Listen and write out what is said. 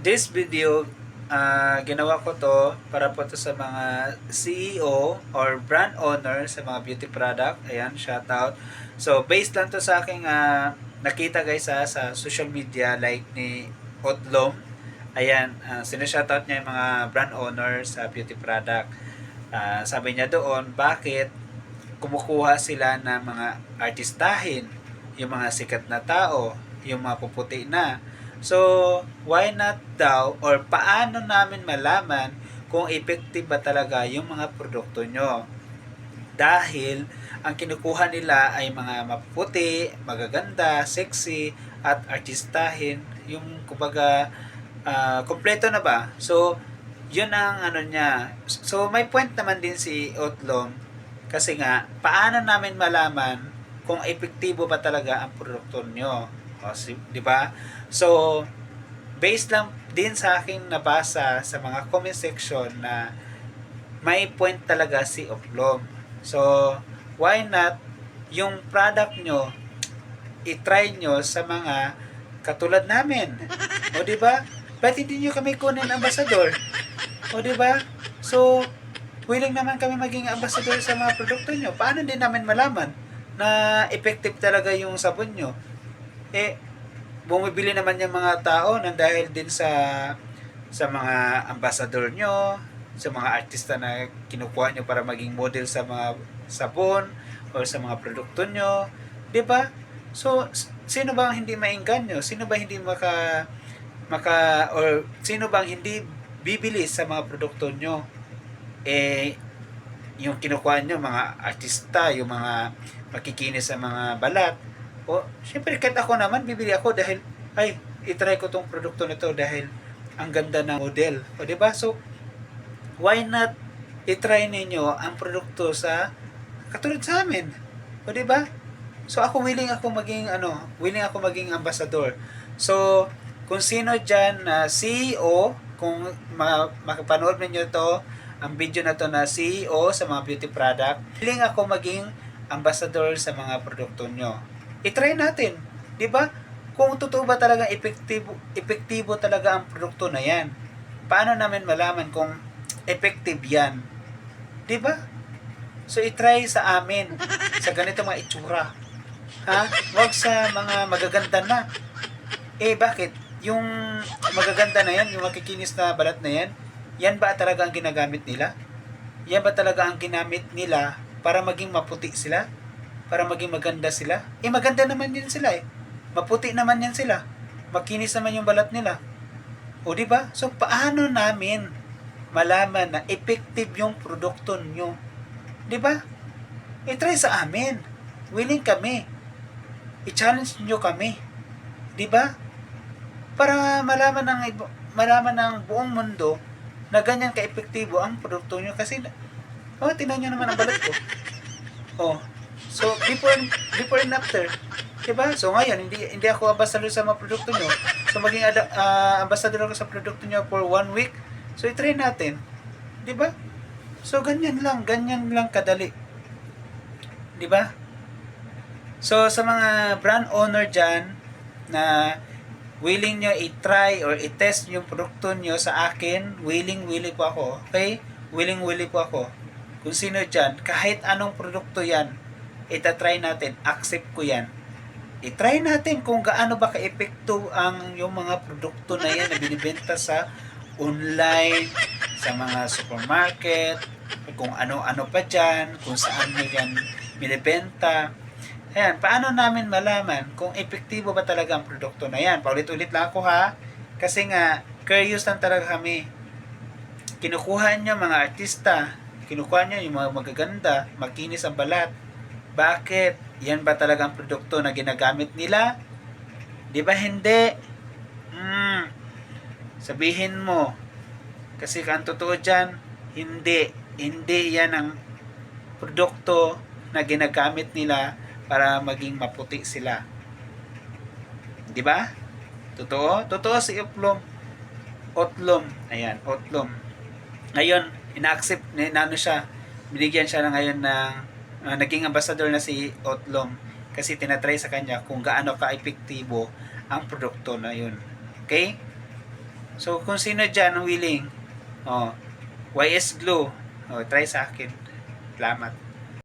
This video, ah, ginawa ko to para po to sa mga CEO or brand owner sa mga beauty product. Ayan, shout out. So, based lang to sa aking ah, nakita guys ha, sa social media like ni Otlom. Ayan, uh, sinashoutout niya yung mga brand owner sa beauty product. Ah, sabi niya doon, bakit kumukuha sila ng mga artistahin, yung mga sikat na tao, yung mga puputi na. So, why not daw or paano namin malaman kung effective ba talaga yung mga produkto nyo? Dahil ang kinukuha nila ay mga maputi, magaganda, sexy, at artistahin. Yung kumbaga, ah, kompleto na ba? So, yun ang ano niya. So, may point naman din si Otlong kasi nga, paano namin malaman kung epektibo ba talaga ang produkto nyo? O, di ba? So, based lang din sa aking nabasa sa mga comment section na may point talaga si Oplom. So, why not yung product nyo, i-try nyo sa mga katulad namin. O, di ba? Ba't hindi nyo kami kunin ambasador? O, di ba? So, willing naman kami maging ambassador sa mga produkto nyo. Paano din namin malaman na effective talaga yung sabon nyo? Eh, bumibili naman yung mga tao nang dahil din sa sa mga ambassador nyo, sa mga artista na kinukuha nyo para maging model sa mga sabon or sa mga produkto nyo. 'Di ba? So, sino bang hindi maingganyo? Sino ba hindi maka maka or sino bang hindi bibili sa mga produkto nyo? eh yung kinukuha nyo, mga artista, yung mga makikinis sa mga balat. O, syempre, kahit ako naman, bibili ako dahil, ay, itry ko tong produkto na to dahil ang ganda ng model. O, di ba? So, why not itry ninyo ang produkto sa katulad sa amin? O, di ba? So, ako willing ako maging, ano, willing ako maging ambassador. So, kung sino dyan na CEO, kung ma- makapanood ninyo to, ang video na to na CEO sa mga beauty product, willing ako maging ambassador sa mga produkto nyo. I-try natin, di ba? Kung totoo ba talaga epektibo, epektibo talaga ang produkto na yan. Paano namin malaman kung effective yan? Di ba? So, i-try sa amin, sa ganito mga itsura. Ha? Huwag sa mga magaganda na. Eh, bakit? Yung magaganda na yan, yung makikinis na balat na yan, yan ba talaga ang ginagamit nila? Yan ba talaga ang ginamit nila para maging maputi sila? Para maging maganda sila? Eh, maganda naman din sila eh. Maputi naman yan sila. Makinis naman yung balat nila. O, di ba? So, paano namin malaman na effective yung produkto nyo? Di ba? I-try sa amin. Willing kami. I-challenge nyo kami. Di ba? Para malaman ng malaman ng buong mundo na ganyan ka-epektibo ang produkto nyo kasi oh, tinan nyo naman ang balat ko. Before before and after. Diba? So, ngayon, hindi hindi ako ambassador sa mga produkto nyo. So, maging ah, ambassador ako sa produkto nyo for one week. So, i-try natin. Diba? So, ganyan lang. Ganyan lang kadali. Diba? So, sa mga brand owner dyan na willing nyo i-try or i-test yung produkto nyo sa akin, willing-willing po ako. Okay? Willing-willing po ako. Kung sino dyan, kahit anong produkto yan, itatry natin, accept ko yan. I-try natin kung gaano ba ka-epekto ang yung mga produkto na yan na binibenta sa online, sa mga supermarket, kung ano-ano pa dyan, kung saan nyo yan binibenta. Ayan, paano namin malaman kung epektibo ba talaga ang produkto na yan? Paulit-ulit lang ako ha. Kasi nga, curious lang talaga kami. Kinukuha nyo mga artista, kinukuha nyo yung mga magaganda, makinis ang balat. Bakit? Yan ba talaga ang produkto na ginagamit nila? Di ba hindi? Hmm, sabihin mo. Kasi ang totoo dyan, hindi. Hindi yan ang produkto na ginagamit nila para maging maputi sila. Di ba? Totoo? Totoo si Otlom. Otlom. Ayan, Otlom. Ngayon, ina-accept, na ano siya, binigyan siya na ngayon ng, ah, naging ambassador na si Otlom kasi tinatry sa kanya kung gaano ka-epektibo ang produkto na yun. Okay? So, kung sino dyan ang willing, oh, YS Glue, oh, try sa akin. Salamat.